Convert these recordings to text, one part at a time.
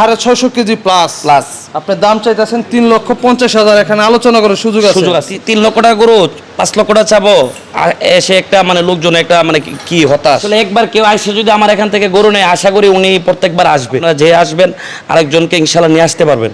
সাড়ে ছয়শো KG plus plus আপনি দাম চাইতেছেন তিন লক্ষ পঞ্চাশ হাজার। এখানে আলোচনা করার সুযোগ আছে। সুযোগ আছে। তিন লক্ষ টাকা গরু পাঁচ লক্ষ টাকা চাবো। আর এসে একটা মানে লোকজন একটা মানে কি- হতাশ। আসলে একবার কেউ আসে যদি আমার এখান থেকে গরু নেয় আশা করি উনি প্রত্যেকবার আসবেন আপনারা যে আসবেন আরেকজনকে ইনশাল্লাহ নিয়ে আসতে পারবেন।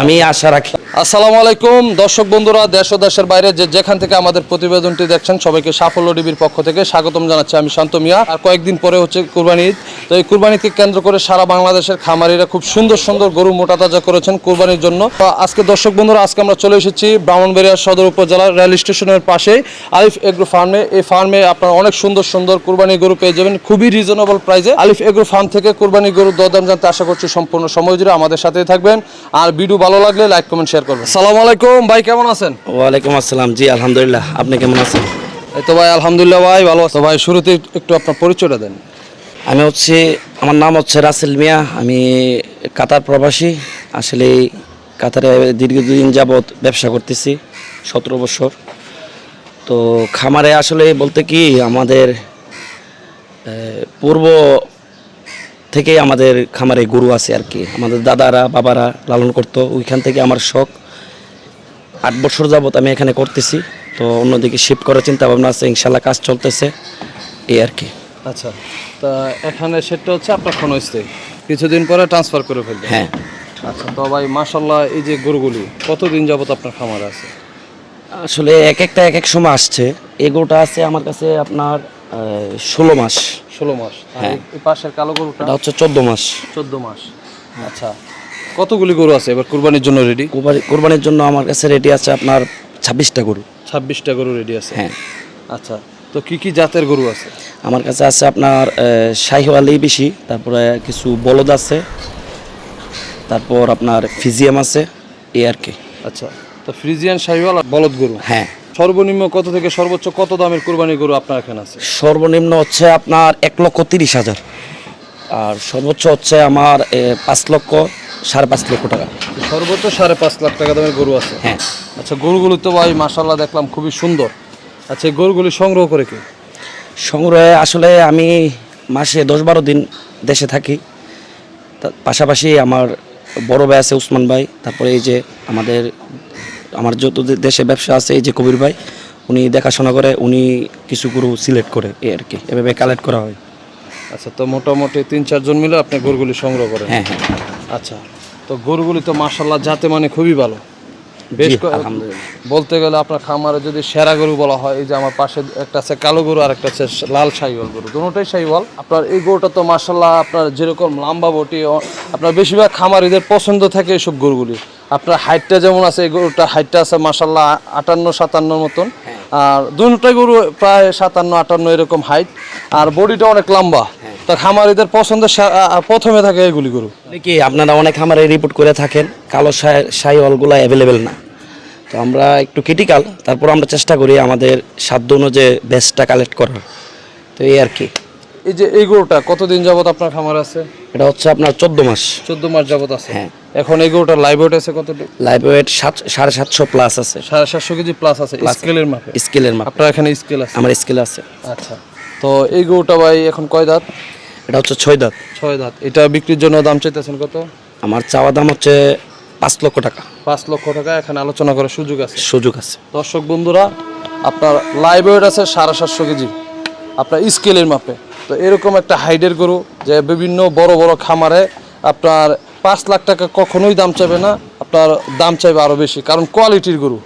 আমি আশা রাখি। আসসালামু আলাইকুম। দর্শক বন্ধুরা, দেশ ও দেশের বাইরে যে যেখান থেকে আমাদের প্রতিবেদনটি দেখছেন, সবাইকে সাফল্য ডিবির পক্ষ থেকে স্বাগতম জানাচ্ছি আমি শান্ত মিয়া। আর কয়েকদিন পরে হচ্ছে কুরবানি ঈদ। তো এই কুরবানিকে কেন্দ্র করে সারা বাংলাদেশের খামারিরা খুব সুন্দর সুন্দর গরু মোটা তাজা করেছেন কুরবানির জন্য। তো আজকে দর্শক বন্ধুরা, আজকে আমরা চলে এসেছি ব্রাহ্মণবাড়িয়া সদর উপজেলার রেল স্টেশনের পাশে আলিফ এগ্রো ফার্মে। এই ফার্মে আপনারা অনেক সুন্দর সুন্দর কুরবানি গরু পেয়ে যাবেন, খুবই রিজনেবল প্রাইসে আলিফ এগ্রো ফার্ম থেকে কুরবানি গরুর দরদাম জানতে আশা করছি সম্পূর্ণ সময় জুড়ে আমাদের সাথেই থাকবেন। আর ভিডিও ভালো লাগলে লাইক কমেন্ট শেয়ার করবেন। সালাম আলাইকুম ভাই কেমন আছেন? ওয়ালাইকুম আসসালাম। জি আলহামদুলিল্লাহ। আপনি কেমন আছেন? এই তো ভাই আলহামদুলিল্লাহ ভাই ভালো আছো। ভাই শুরুতে একটু আপনার পরিচয়টা দেন। আমি হচ্ছে আমার নাম হচ্ছে রাসেল মিয়া। আমি কাতার প্রবাসী। আসলে কাতারে দীর্ঘদিন যাবৎ ব্যবসা করতেছি সতেরো বছর। তো খামারে আসলে বলতে কি আমাদের পূর্ব থেকে আমাদের খামারে গরু আছে আর কি। আমাদের দাদারা বাবারা লালন করতো। ওইখান থেকে আমার শখ। আট বছর যাবৎ আমি এখানে করতেছি। তো অন্যদিকে শিফট করার চিন্তা ভাবনা আছে। ইনশাল্লাহ কাজ চলতেছে। এই আর কি। আচ্ছা। তা এখানে সেটা হচ্ছে আপনার ফোন স্থায়ী কিছুদিন পরে ট্রান্সফার করে ফেলবেন। হ্যাঁ। আচ্ছা তো ভাই মাশাল্লাহ এই যে গরুগুলি কতদিন যাবত আপনার খামার আছে? আসলে এক একটা এক এক সময় আসছে। এগোটা আছে আমার কাছে আপনার ষোলো মাস। ষোলো মাস। হ্যাঁ। পাশের কালো গরুটা? এটা হচ্ছে চোদ্দ মাস। চোদ্দ মাস। আচ্ছা কতগুলি গরু আছে? এবার কুরবানির জন্য রেডি কোরবানি- কোরবানির জন্য আমার কাছে রেডি আছে আপনার ছাব্বিশটা গরু। ছাব্বিশটা গরু রেডি আছে। হ্যাঁ। আচ্ছা তো কি কি জাতের গরু আছে? আমার কাছে আছে আপনার শাহিওয়ালি বেশি তারপরে কিছু বলদ আছে তারপর আপনার ফিজিয়াম আছে এই আর কি। আচ্ছা তো ফ্রিজিয়ান শাহিওয়াল বলদ গরু? হ্যাঁ। সর্বনিম্ন কত থেকে সর্বোচ্চ কত দামের কুরবানি গরু আপনার এখানে আছে? সর্বনিম্ন হচ্ছে আপনার এক লক্ষ তিরিশ হাজার। আর সর্বোচ্চ হচ্ছে আমার পাঁচ লক্ষ সাড়ে পাঁচ লক্ষ টাকা। সর্বোচ্চ সাড়ে পাঁচ লাখ টাকা দামের গরু আছে? হ্যাঁ। আচ্ছা গরুগুলো তো ভাই মাশাল্লাহ দেখলাম খুবই সুন্দর। আচ্ছা এই গরুগুলি সংগ্রহ করে কি? সংগ্রহে আসলে আমি মাসে দশ বারো দিন দেশে থাকি। পাশাপাশি আমার বড় ভাই আছে উসমান ভাই। তারপরে এই যে আমাদের আমার যত দেশে ব্যবসা আছে এই যে কবির ভাই উনি দেখাশোনা করে উনি কিছু গরু সিলেক্ট করে এই আর কি। এভাবে কালেক্ট করা হয়। আচ্ছা তো মোটামুটি তিন চারজন মিলে আপনি গরুগুলি সংগ্রহ করেন? হ্যাঁ হ্যাঁ। আচ্ছা তো গরুগুলি তো মার্শাল্লাহ জাতে মানে খুবই ভালো। বেশ। বলতে গেলে আপনার খামারে যদি সেরা গরু বলা হয় এই যে আমার পাশে একটা আছে কালো গরু আর একটা আছে লাল শাহিওয়াল গরু দুটোটাই শাহিওয়াল আপনার এই গরুটা তো মার্শাল্লাহ আপনার যেরকম লম্বা বটি আপনার বেশিরভাগ খামারিদের পছন্দ থাকে এইসব গরুগুলি আপনার হাইটটা যেমন আছে এই গরুটা হাইটটা আছে মাশাল্লাহ আটান্ন সাতান্নর মতন। আর দুটোটাই গরু প্রায় সাতান্ন আটান্ন এরকম হাইট। আর বডিটা অনেক লম্বা। তা খামারিদের পছন্দের প্রথমে থাকে এগুলি গরু। কি আপনারা অনেক খামারে রিপোর্ট করে থাকেন কালো সাই অলগুলো অ্যাভেলেবেল না। তো আমরা একটু ক্রিটিক্যাল তারপর আমরা চেষ্টা করি আমাদের সাধ্য অনুযায়ী বেস্টটা কালেক্ট করার। তো এই আর কি। এই যে এই গরুটা কতদিন যাবত আপনার খামার আছে? এটা হচ্ছে আপনার চোদ্দ মাস। চোদ্দ মাস যাবত আছে? হ্যাঁ। এখন এই গরুটার লাইভ ওয়েট আছে কত লাইভ ওয়েট সাত সাড়ে সাতশো প্লাস আছে। সাড়ে সাতশো কেজি প্লাস আছে স্কেলের মাপে? স্কেলের মাপ। আপনার এখানে স্কেল আছে? আমার স্কেল আছে। আচ্ছা। তো এই গরুটা ভাই এখন কয় দাঁত? এটা হচ্ছে ছয় দাঁত। ছয় দাঁত। এটা বিক্রির জন্য দাম চাইতেছেন কত? আমার চাওয়া দাম হচ্ছে পাঁচ লক্ষ টাকা। পাঁচ লক্ষ টাকা এখানে আলোচনা করার সুযোগ আছে। সুযোগ আছে। দর্শক বন্ধুরা আপনার লাইভ ওয়েট আছে সাড়ে সাতশো কেজি। আপনার স্কেলের মাপে। তো এরকম একটা হাইডের গরু যে বিভিন্ন বড় বড় খামারে আপনার পাঁচ লাখ টাকা কখনোই দাম চাইবে না আপনার দাম চাইবে আরও বেশি। কারণ কোয়ালিটির গরু।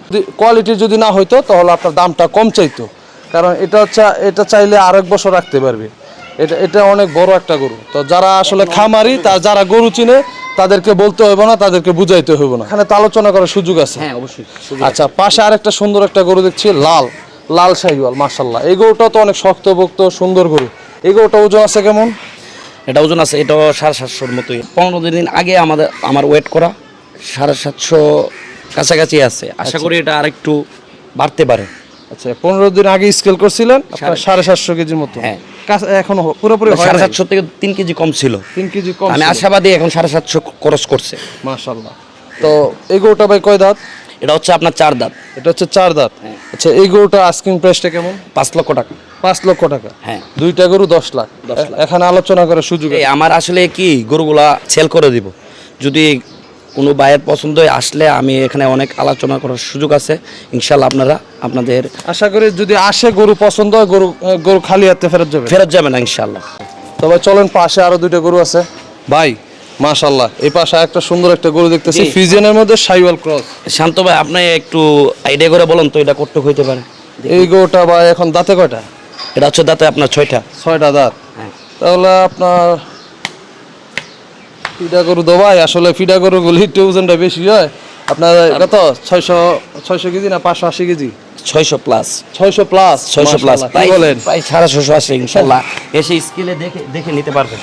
কোয়ালিটির যদি না হইতো তাহলে আপনার দামটা কম চাইতো। কারণ এটা হচ্ছে এটা চাইলে আরেক বছর রাখতে পারবে। এটা এটা অনেক বড় একটা গরু। তো যারা আসলে খামারি তার যারা গরু চিনে তাদেরকে বলতে হবে না তাদেরকে বুঝাইতে হবে না। এখানে তো আলোচনা করার সুযোগ আছে। হ্যাঁ অবশ্যই। আচ্ছা পাশে আরেকটা সুন্দর একটা গরু দেখছি লাল। লাল শাহিওয়াল মাশাল্লাহ এই গরুটা তো অনেক শক্তপোক্ত সুন্দর গরু। এই গরুটা ওজন আছে কেমন? এটা ওজন আছে এটাও সাড়ে সাতশোর মতোই। পনেরো দিন আগে আমাদের আমার ওয়েট করা সাড়ে সাতশো কাছাকাছি আছে। আশা করি এটা আরেকটু বাড়তে পারে। আচ্ছা পনেরো দিন আগে স্কেল করছিলেন আপনার সাড়ে সাতশো কেজির মতো। হ্যাঁ। এখন পুরোপুরি সাড়ে সাতশো থেকে তিন কেজি কম ছিল। তিন কেজি কম আমি আশাবাদী এখন সাড়ে সাতশো খরচ করছে। মাশাল্লাহ তো এই গরুটা ভাই কয় দাঁত? এটা হচ্ছে আপনার চার দাঁত। এটা হচ্ছে চার দাঁত। হ্যাঁ। আচ্ছা এই গরুটা আস্কিং প্রাইসটা কেমন? পাঁচ লক্ষ টাকা। পাঁচ লক্ষ টাকা। হ্যাঁ। দুইটা গরু দশ লাখ। এখানে আলোচনা করার সুযোগ এই আমার আসলে কি গরুগুলা সেল করে দিব। যদি কোনো বাইয়ের পছন্দ হয় আসলে আমি এখানে অনেক আলোচনা করার সুযোগ আছে। ইনশাল্লাহ আপনারা আপনাদের আশা করি যদি আসে গরু পছন্দ হয় গরু গরু খালি হাতে ফেরত যাবে ফেরত যাবে না ইনশাল্লাহ তবে চলেন পাশে আরও দুইটা গরু আছে। ভাই মাশাল্লাহ এই পাশে একটা সুন্দর একটা গরু দেখতেছি জি। ফিজিয়ানের মধ্যে সাইওয়াল ক্রস শান্ত ভাই আপনি একটু আইডিয়া করে বলুন তো এটা কটুক হইতে পারে? এই গরুটা ভাই এখন দাঁতে কয়টা? এটা হচ্ছে দাঁতে আপনার ছয়টা। ছয়টা দাঁত। হ্যাঁ। তাহলে আপনার ফিডা গরু তো আসলে ফিডা গরু গুলি একটু ওজনটা বেশি হয়। আপনার কত? ছয়শো ছয়শো কেজি না পাঁচশো আশি কেজি? ছয়শো প্লাস ছয়শো প্লাস ছয়শো প্লাস কি বলেন? প্রায় সাড়ে ছশো আসে ইনশাল্লাহ এসে স্কেলে দেখে দেখে নিতে পারবেন।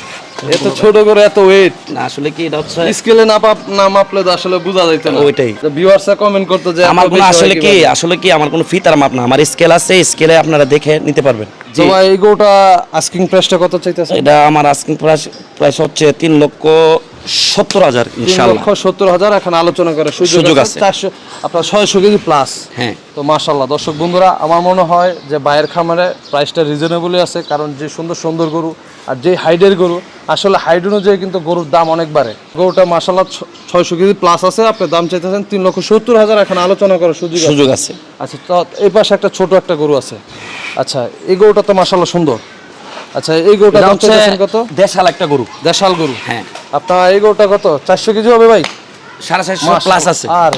এত ছোট করে এত ওয়েট না আসলে কি এটা হচ্ছে স্কেলে না পাপ না মাপলে তো আসলে বোঝা যাইতো না। ওইটাই। ভিউয়ার্সরা কমেন্ট করতো যে আমার কোনো আসলে কি আসলে কি আমার কোনো ফিতার মাপ না। আমার স্কেল আছে স্কেলে আপনারা দেখে নিতে পারবেন। তো ভাই এই গরুটা আস্কিং প্রাইসটা কত চাইতেছে এটা আমার আস্কিং প্রাইস প্রাইস হচ্ছে তিন লক্ষ সত্তর হাজার লক্ষ সত্তর হাজার এখন আলোচনা করে সুযোগ আছে। চারশো আপনার ছয়শো কেজি প্লাস হ্যাঁ। তো মাশাল্লাহ দর্শক বন্ধুরা আমার মনে হয় যে বায়ের খামারে প্রাইসটা রিজনেবলই আছে কারণ যে সুন্দর সুন্দর গরু আর যে হাইডের গরু আসলে হাইড অনুযায়ী কিন্তু গরুর দাম অনেক বাড়ে। গরুটা মাশাল্লাহ ছয়শো কেজি প্লাস আছে আপনি দাম চাইতেছেন তিন লক্ষ সত্তর হাজার এখন আলোচনা করার সুযোগ সুযোগ আছে। আচ্ছা তো এই পাশে একটা ছোট একটা গরু আছে। আচ্ছা এই গরুটা তো মাশাল্লাহ সুন্দর। আচ্ছা এই গরুটা দাম কত? দেশাল একটা গরু। দেশাল গরু। হ্যাঁ। আপনার এই গরুটা কত? চারশো কেজি হবে ভাই? সাড়ে চারশো প্লাস আছে। আর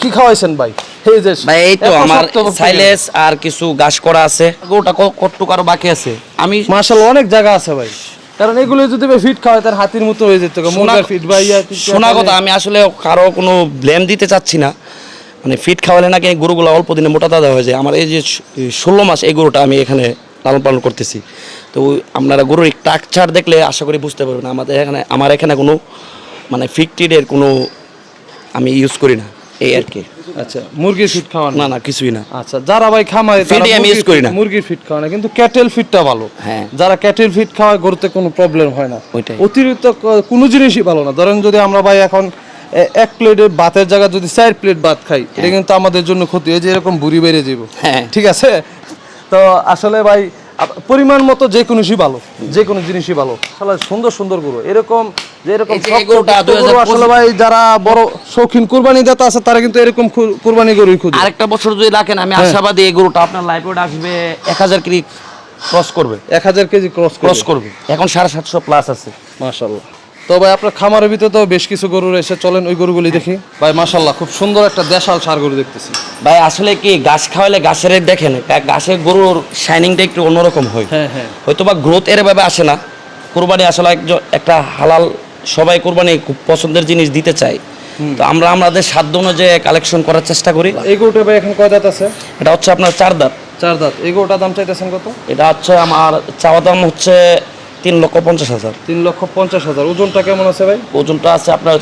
কি খাওয়াইছেন ভাই? এই যে ভাই এই তো আমার সাইলেস আর কিছু গাছ করা আছে। গরুটা কতটুকু আরও বাকি আছে? আমি মাশাআল্লাহ অনেক জায়গা আছে ভাই। কারণ এগুলো যদি ফিট তার হাতির মতো হয়ে যেত ফিট ভাই শোনা কথা আমি আসলে কারও কোনো ব্লেম দিতে চাচ্ছি না। মানে ফিট খাওয়ালে নাকি গরুগুলো অল্প দিনে মোটা দাদা হয়ে যায়। আমার এই যে ষোলো মাস এই গরুটা আমি এখানে লালন পালন করতেছি। তো আপনারা গরুর স্ট্রাকচার দেখলে আশা করি বুঝতে পারবেন আমাদের এখানে আমার এখানে কোনো মানে ফিকটিডের কোনো আমি ইউজ করি না এই আর কি। আচ্ছা মুরগির ফিট খাওয়ান না? না কিছুই না। আচ্ছা যারা ভাই আমি use করি না। মুরগির ফিট খাওয়ায় না কিন্তু ক্যাটেল ফিটটা ভালো। হ্যাঁ। যারা ক্যাটেল ফিট খাওয়ায় গরুতে কোনো প্রবলেম হয় না। ওইটাই। অতিরিক্ত কোনো জিনিসই ভালো না। ধরেন যদি আমরা ভাই এখন এক প্লেটের ভাতের জায়গায় যদি চার প্লেট ভাত খাই এটা কিন্তু আমাদের জন্য ক্ষতি হয় যে এরকম বুড়ি বেড়ে যাব হ্যাঁ। ঠিক আছে? তো আসলে ভাই পরিমাণ মতো যে কোনো জিনিসই ভালো যে কোনো জিনিসই ভালো। আসলে সুন্দর সুন্দর গরু। এরকম যে এরকম এই যে এই শক্ত গরুটা পুষ্ট গরু 2025 আসলে ভাই যারা বড় শৌখিন কুরবানি দাতা আছে তারা কিন্তু এরকম কুরবানি গরুই খুঁজে। আরেকটা বছর যদি রাখেন আমি হ্যাঁ। আশাবাদী এই গরুটা আপনার লাইফে আসবে এক হাজার কেজি ক্রস করবে। এক হাজার কেজি ক্রস ক্রস করবে। এখন সাড়ে সাতশো প্লাস আছে। মাশাল্লাহ তো ভাই আপনার খামারের ভিতরে তো বেশ কিছু গরু এসে চলেন ওই গরুগুলি দেখি। ভাই মাশাল্লাহ খুব সুন্দর একটা দেশাল সার গরু দেখতেছি। ভাই আসলে কি গাছ খাওয়ালে গাছের দেখেন? গাছের গরুর শাইনিংটা একটু অন্যরকম হয়। হ্যাঁ হ্যাঁ। হয়তো বা গ্রোথ এর ভাবে আসে না। কোরবানি আসলে একটা হালাল সবাই কোরবানি খুব পছন্দের জিনিস দিতে চায়। তো আমরা আমাদের সাধ্য অনুযায়ী কালেকশন করার চেষ্টা করি। এই গরুটা ভাই এখন কয় দাঁত আছে? এটা হচ্ছে আপনার চার দাঁত। চার দাঁত। এই গরুটার দাম চাইতেছেন কত? এটা হচ্ছে আমার চাওয়া দাম হচ্ছে তিন লক্ষ পঞ্চাশ হাজার। তিন লক্ষ পঞ্চাশ হাজার। ওজনটা কেমন আছে ভাই? ওজনটা আছে আপনার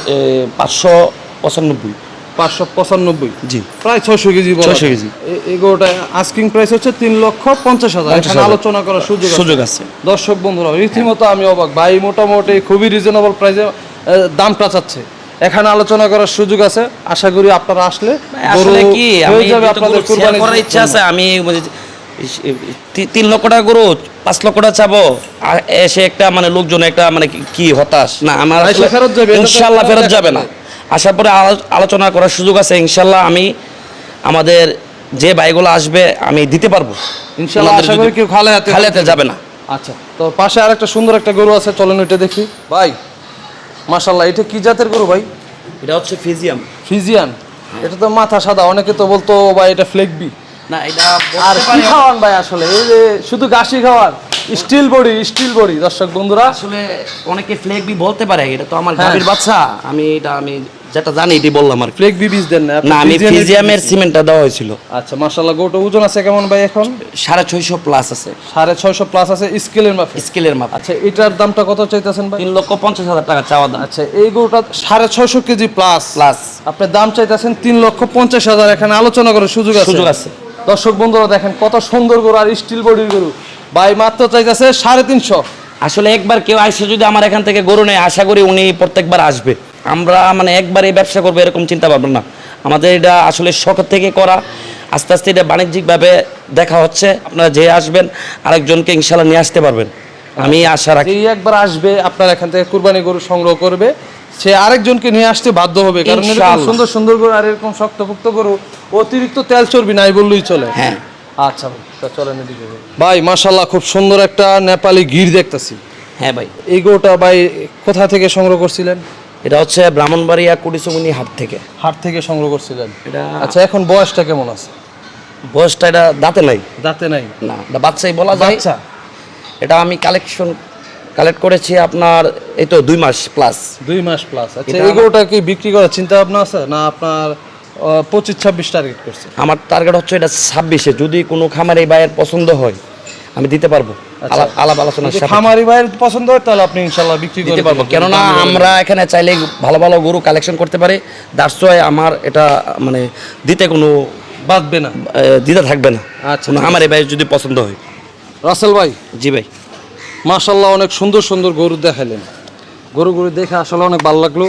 পাঁচশো পঁচানব্বই। পাঁচশো পঁচানব্বই? জি। প্রায় ছয়শো কেজি বলা 600 যায়। কেজি। এ- আস্কিং প্রাইস হচ্ছে তিন লক্ষ পঞ্চাশ হাজার। এখানে আলোচনা করার সুযোগ আছে। সুযোগ আছে। দর্শক বন্ধুরা রীতিমতো আমি অবাক। ভাই মোটামুটি খুবই রিজনেবল প্রাইসে দামটা চাচ্ছে এখানে আলোচনা করার সুযোগ আছে। আশা করি আপনারা আসলে আসলে কি? হয়ে আমি যাবে আপনাদের ইচ্ছা আছে। আমি তিন লক্ষ টাকা গরু পাঁচ লক্ষ টাকা চাবো। আর এসে একটা মানে লোকজন একটা মানে কি- হতাশ। না আমার ইনশাল্লাহ ফেরত যাবে না। আসার পরে আলোচনা করার সুযোগ আছে ইনশাল্লাহ আমি আমাদের যে বাইগুলো আসবে আমি দিতে পারব। আশা করি কেউ খালে হাতে খালি হাতে যাবে না। আচ্ছা তো পাশে আর একটা সুন্দর একটা গরু আছে চলেন ওইটা দেখি। ভাই মাশাল্লাহ এটা কি জাতের গরু ভাই? এটা হচ্ছে ফিজিয়াম। ফিজিয়ান এটা তো মাথা সাদা অনেকে তো বলতো ভাই এটা ফ্লেকবি না এটা আর কি খাওয়ান ভাই আসলে? এই যে শুধু গাছি খাওয়ান স্টিল বডি স্টিল বডি। দর্শক বন্ধুরা। আসলে অনেকে ফ্লেক বি বলতে পারে এটা তো আমার হ্যাঁ। গাভীর বাচ্চা। আমি এটা আমি যেটা জানি এটি বললাম আর। ফ্লেক দেন না না আমি ফিজিয়ামের সিমেন্টটা দেওয়া হয়েছিল। আচ্ছা গোটা ওজন আছে কেমন ভাই এখন? সাড়ে ছয়শো প্লাস আছে। সাড়ে ছয়শো প্লাস আছে স্কেলের মাপে। স্কেলের মাপ। আচ্ছা এটার দামটা কত চাইতেছেন ভাই? তিন লক্ষ পঞ্চাশ হাজার টাকা চাওয়া দাম। আচ্ছা এই সাড়ে ছয়শো কেজি প্লাস প্লাস আপনি দাম চাইতেছেন তিন লক্ষ পঞ্চাশ হাজার এখানে আলোচনা করার সুযোগ আছে? সুযোগ আছে। দর্শক বন্ধুরা দেখেন কত সুন্দর গরু আর স্টিল বডির গরু। ভাই মাত্র চাইতেছে সাড়ে তিনশো। আসলে একবার কেউ আসে যদি আমার এখান থেকে গরু নেয় আশা করি উনি প্রত্যেকবার আসবে। আমরা মানে একবার এই ব্যবসা করব এরকম চিন্তা ভাবনা না আমাদের এটা আসলে শখ থেকে করা। আস্তে আস্তে এটা বাণিজ্যিকভাবে দেখা হচ্ছে। আপনারা যে আসবেন আরেকজনকে ইনশাল্লাহ নিয়ে আসতে পারবেন। আমি আশা রাখি। একবার আসবে আপনার এখান থেকে কুরবানি গরু সংগ্রহ করবে। সে আরেকজনকে নিয়ে আসতে বাধ্য হবে কারণ সুন্দর সুন্দর গরু আর এরকম শক্তপোক্ত গরু অতিরিক্ত তেল চর্বি নাই বললেই চলে। হ্যাঁ। আচ্ছা চলেন এদিকে। ভাই মাশাল্লাহ খুব সুন্দর একটা নেপালি গির দেখতেছি। হ্যাঁ ভাই। এই গরুটা ভাই কোথা থেকে সংগ্রহ করছিলেন? এটা হচ্ছে ব্রাহ্মণবাড়িয়া কুড়িচুমনি হাট থেকে। হাট থেকে সংগ্রহ করছিলেন। এটা আচ্ছা এখন বয়সটা কেমন আছে? বয়সটা এটা দাঁতে নাই। দাঁতে নাই? না এটা বাচ্চাই বলা যায়। এটা আমি কালেকশন কালেক্ট করেছি আপনার এই তো দুই মাস প্লাস দুই মাস প্লাস আচ্ছা গরুটা কি বিক্রি করার চিন্তা ভাবনা আছে? না আপনার পঁচিশ ছাব্বিশ টার্গেট করছে? আমার টার্গেট হচ্ছে এটা ছাব্বিশে। যদি কোনো খামার এই বাইয়ের পছন্দ হয় আমি দিতে পারব। আলাপ আলাপ আলোচনা খামারি ভাইয়ের পছন্দ হয় তাহলে আপনি ইনশাল্লাহ বিক্রি দিতে করতে পারব কেননা আমরা এখানে চাইলে ভালো ভালো গরু কালেকশন করতে পারি। দ্যাটস আমার এটা মানে দিতে কোনো বাঁধবে না। দ্বিধা থাকবে না। আচ্ছা, আমার এই বাইয়ের যদি পছন্দ হয়। রাসেল ভাই জি ভাই। মাশাল্লাহ অনেক সুন্দর সুন্দর গরু দেখালেন গরু গরু দেখে আসলে অনেক ভালো লাগল।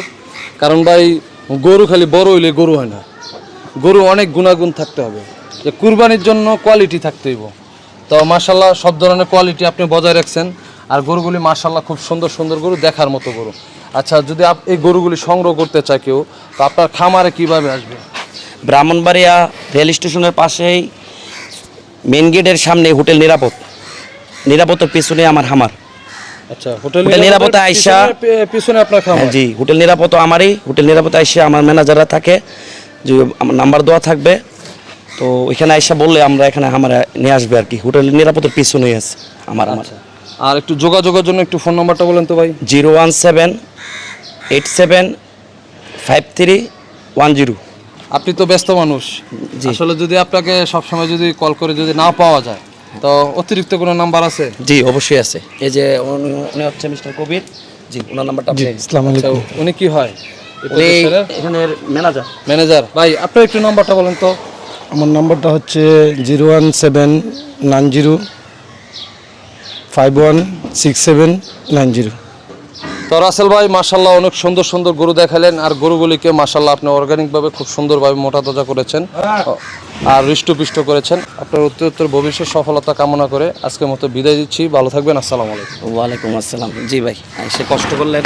কারণ ভাই, গরু খালি বড় হইলে গরু হয় না। গরু অনেক গুণাগুণ থাকতে হবে। যে কুরবানির জন্য কোয়ালিটি থাকতে হইব। তো মাশাল্লাহ সব ধরনের কোয়ালিটি আপনি বজায় রাখছেন। আর গরুগুলি মাশাল্লাহ খুব সুন্দর সুন্দর গরু, দেখার মতো গরু। আচ্ছা যদি আপ এই গরুগুলি সংগ্রহ করতে চায় কেউ, তো আপনার খামারে কীভাবে আসবে? ব্রাহ্মণবাড়িয়া রেল স্টেশনের পাশেই মেন গেটের সামনে হোটেল নিরাপদ। নিরাপদের পিছনে আমার হামার আচ্ছা হোটেল নিরাপত্তা আইসা- পিছনে- পিছনে আপনার খামার? হ্যাঁ, জি হোটেল নিরাপদ আমারই। হোটেল নিরাপদ আইসে আমার ম্যানেজাররা থাকে। যে আমার নাম্বার দেওয়া থাকবে। তো ওইখানে আইসা বললে আমরা এখানে আমার নিয়ে আসবে আর কি। হোটেল পিছনেই আছে আমার আমার। আচ্ছা আর একটু যোগাযোগের জন্য একটু ফোন নাম্বারটা বলেন তো ভাই। Zero one seven eight seven five three one zero. আপনি তো ব্যস্ত মানুষ। আসলে যদি আপনাকে সবসময় যদি কল করে যদি না পাওয়া যায় তো অতিরিক্ত কোনো নাম্বার আছে? জি অবশ্যই আছে। এই যে উনি- হচ্ছে মিস্টার কবির। জি ওনার নাম্বারটা আপনি আসসালামু আচ্ছা, আলাইকুম। উনি কি হয়? এখানের ম্যানেজার। ম্যানেজার। ভাই আপনার একটু নাম্বারটা বলেন তো। আমার নাম্বারটা হচ্ছে zero one seven nine zero five one six seven nine zero. তো রাসেল ভাই মাসাল্লাহ অনেক সুন্দর সুন্দর গরু দেখালেন। আর গরুগুলিকে মাসাল্লাহ আপনি অর্গানিকভাবে খুব সুন্দরভাবে মোটা তাজা করেছেন। আর হৃষ্টপুষ্ট করেছেন। আপনার উত্তরোত্তর উত্তর ভবিষ্যৎ সফলতা কামনা করে আজকের মতো বিদায় দিচ্ছি। ভালো থাকবেন। আসসালামু আলাইকুম। ওয়ালাইকুম আসসালাম। জি ভাই সে কষ্ট করলেন।